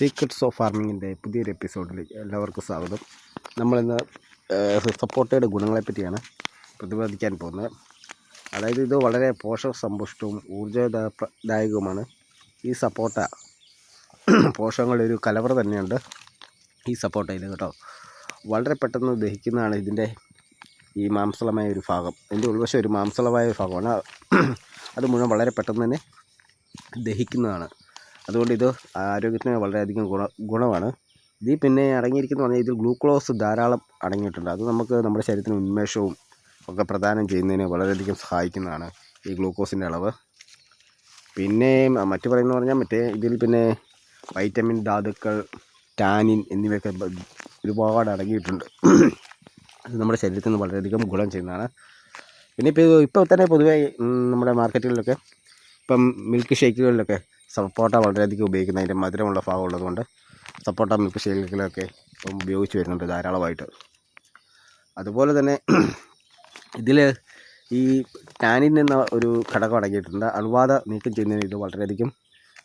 Secrets of ഫാർമിങ്ങിന്റെ പുതിയൊരു എപ്പിസോഡിലേക്ക് എല്ലാവർക്കും സ്വാഗതം. നമ്മളിന്ന് സപ്പോർട്ടയുടെ ഗുണങ്ങളെ പറ്റിയാണ് പ്രതിപാദിക്കാൻ പോകുന്നത്. അതായത് ഇത് വളരെ പോഷക സമ്പുഷ്ടവും ഊർജദായകവുമാണ്. ഈ സപ്പോർട്ട പോഷകങ്ങളുടെ ഒരു കലവറ തന്നെയുണ്ട് ഈ സപ്പോർട്ടയിൽ കേട്ടോ. വളരെ പെട്ടെന്ന് ദഹിക്കുന്നതാണ് ഇതിന്റെ ഈ മാംസളമായ ഒരു ഭാഗം. ഇതിന്റെ ഉൾവശം ഒരു മാംസളമായ ഒരു ഭാഗമാണ്. അത് മുഴുവൻ വളരെ പെട്ടെന്ന് തന്നെ ദഹിക്കുന്നതാണ്. അതുകൊണ്ട് ഇത് ആരോഗ്യത്തിന് വളരെയധികം ഗുണ ഗുണമാണ്. ഇതിൽ പിന്നെ അടങ്ങിയിരിക്കുന്ന പറഞ്ഞാൽ ഇതിൽ ഗ്ലൂക്കോസ് ധാരാളം അടങ്ങിയിട്ടുണ്ട്. അത് നമുക്ക് നമ്മുടെ ശരീരത്തിന് ഉന്മേഷവും ഒക്കെ പ്രദാനം ചെയ്യുന്നതിന് വളരെയധികം സഹായിക്കുന്നതാണ് ഈ ഗ്ലൂക്കോസിന്റെ അളവ്. പിന്നെ മറ്റു പറയുന്നത് പറഞ്ഞാൽ മറ്റേ ഇതിൽ പിന്നെ വൈറ്റമിൻ ധാതുക്കൾ ടാനിൻ എന്നിവയൊക്കെ ഒരുപാട് അടങ്ങിയിട്ടുണ്ട്. അത് നമ്മുടെ ശരീരത്തിന് വളരെയധികം ഗുണം ചെയ്യുന്നതാണ്. പിന്നെ ഇപ്പോൾ ഇപ്പോൾ തന്നെ പൊതുവേ നമ്മുടെ മാർക്കറ്റുകളിലൊക്കെ ഇപ്പം മിൽക്ക് ഷേക്കുകളിലൊക്കെ സപ്പോട്ട വളരെയധികം ഉപയോഗിക്കുന്ന അതിന്റെ മധുരമുള്ള ഭാഗം ഉള്ളതുകൊണ്ട് സപ്പോട്ട മിൽക്ക് ഷേക്കുകളൊക്കെ ഇപ്പം ഉപയോഗിച്ച് വരുന്നുണ്ട് ധാരാളമായിട്ട്. അതുപോലെ തന്നെ ഇതിൽ ഈ ടാനിൻ എന്ന ഒരു ഘടകം അടങ്ങിയിട്ടുണ്ട്. അണുബാധ നീക്കം ചെയ്യുന്നതിന് ഇത് വളരെയധികം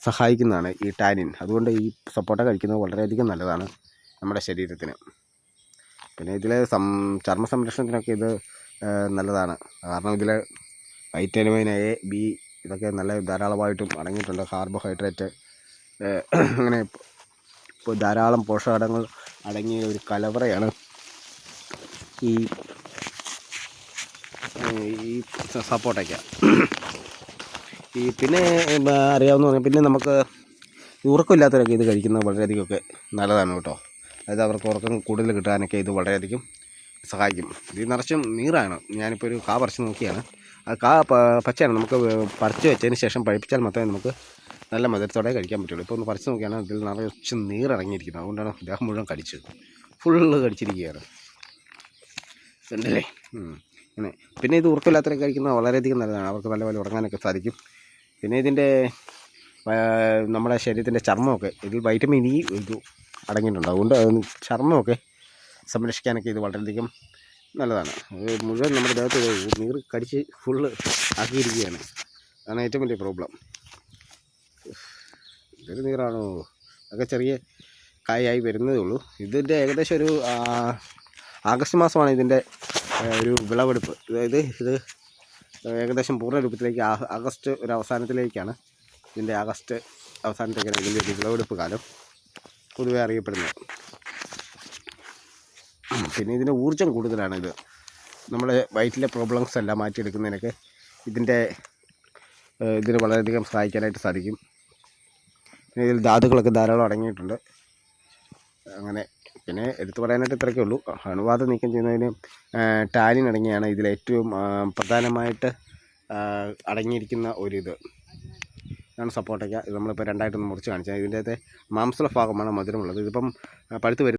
സഹായിക്കുന്നതാണ് ഈ ടാനിൻ. അതുകൊണ്ട് ഈ സപ്പോട്ട കഴിക്കുന്നത് വളരെയധികം നല്ലതാണ് നമ്മുടെ ശരീരത്തിന്. പിന്നെ ഇതിൽ സം ചർമ്മ സംരക്ഷണത്തിനൊക്കെ ഇത് നല്ലതാണ്. കാരണം ഇതിൽ വൈറ്റമിൻ എ ബി ഇതൊക്കെ നല്ല ധാരാളമായിട്ടും അടങ്ങിയിട്ടുണ്ട്. കാർബോഹൈഡ്രേറ്റ് അങ്ങനെ ഇപ്പോൾ ധാരാളം പോഷകടങ്ങൾ അടങ്ങിയ ഒരു കലവറയാണ് ഈ ഈ സപ്പോട്ടയ്ക്ക. ഈ പിന്നെ അറിയാവുന്ന പറഞ്ഞാൽ പിന്നെ നമുക്ക് ഉറക്കമില്ലാത്തവരൊക്കെ ഇത് കഴിക്കുന്നത് വളരെയധികമൊക്കെ നല്ലതാണ് കേട്ടോ. അതായത് അവർക്ക് ഉറക്കം കൂടുതൽ കിട്ടാനൊക്കെ ഇത് വളരെയധികം സഹായിക്കും. ഇത് നിറച്ചും നീറാണ്. ഞാനിപ്പോൾ ഒരു കാ പറിച്ച് നോക്കിയാണ്. കാ പച്ചയാണ് നമുക്ക് പറിച്ച് വെച്ചതിന് ശേഷം പഴിപ്പിച്ചാൽ മാത്രമേ നമുക്ക് നല്ല മധുരത്തോടെ കഴിക്കാൻ പറ്റുള്ളൂ. ഇപ്പോൾ ഒന്ന് പറിച്ച് നോക്കിയാണ് ഇതിൽ നിറച്ച് നീറിറങ്ങിയിരിക്കുന്നത് അതുകൊണ്ടാണ് ദേഹം മുഴുവൻ കടിച്ചത്. ഫുള്ള് കടിച്ചിരിക്കുകയാണ്. ഉണ്ടല്ലേ. അങ്ങനെ പിന്നെ ഇത് ഉറക്കമില്ലാത്തവരെ കഴിക്കുന്നത് വളരെയധികം നല്ലതാണ്. അവർക്ക് നല്ലപോലെ ഉറങ്ങാനൊക്കെ സാധിക്കും. പിന്നെ ഇതിന്റെ നമ്മുടെ ശരീരത്തിന്റെ ചർമ്മമൊക്കെ ഇതിൽ വൈറ്റമിൻ ഇ ഇത് അടങ്ങിയിട്ടുണ്ട്. അതുകൊണ്ട് അത് ചർമ്മമൊക്കെ സംരക്ഷിക്കാനൊക്കെ ഇത് വളരെയധികം നല്ലതാണ്. മുഴുവൻ നമ്മുടെ ദേഹത്ത് നീർ കടിച്ച് ഫുള്ള് ആക്കിയിരിക്കുകയാണ്. അതാണ് ഏറ്റവും വലിയ പ്രോബ്ലം ഇതൊരു നീറാണോ? അതൊക്കെ ചെറിയ കായായി വരുന്നതേ ഉള്ളൂ. ഇതിന്റെ ഏകദേശം ഒരു ആഗസ്റ്റ് മാസമാണ് ഇതിന്റെ ഒരു വിളവെടുപ്പ്. അതായത് ഇത് ഏകദേശം പൂർണ രൂപത്തിലേക്ക് ആഗസ്റ്റ് ഒരു അവസാനത്തിലേക്കാണ് ഇതിന്റെ ആഗസ്റ്റ് അവസാനത്തേക്കാണ് ഇതിന്റെ ഒരു വിളവെടുപ്പ് കാലം. പൊതുവെ അറിയപ്പെടുന്നത്. പിന്നെ ഇതിന് ഊർജം ഇത് നമ്മുടെ വയറ്റിലെ പ്രോബ്ലംസ് എല്ലാം മാറ്റിയെടുക്കുന്നതിനൊക്കെ ഇതിന്റെ ഇതിന് വളരെയധികം സഹായിക്കാനായിട്ട് സാധിക്കും. പിന്നെ ഇതിൽ ധാതുക്കളൊക്കെ ധാരാളം അടങ്ങിയിട്ടുണ്ട്. അങ്ങനെ പിന്നെ എടുത്തു പറയാനായിട്ട് ഇത്രയൊക്കെ ഉള്ളൂ. അണുബാധ നീക്കം ചെയ്യുന്നതിന് ടാലിൻ അടങ്ങിയാണ് ഇതിൽ ഏറ്റവും പ്രധാനമായിട്ട് അടങ്ങിയിരിക്കുന്ന ഒരിത്. ഇതാണ് സപ്പോർട്ടയ്ക്ക ഇത് നമ്മളിപ്പോൾ രണ്ടായിട്ടൊന്ന് മുറിച്ച് കാണിച്ചാൽ ഇതിന്റെ അകത്തെ മാംസള ഭാഗമാണ് മധുരമുള്ളത്. ഇതിപ്പം പഴുത്ത്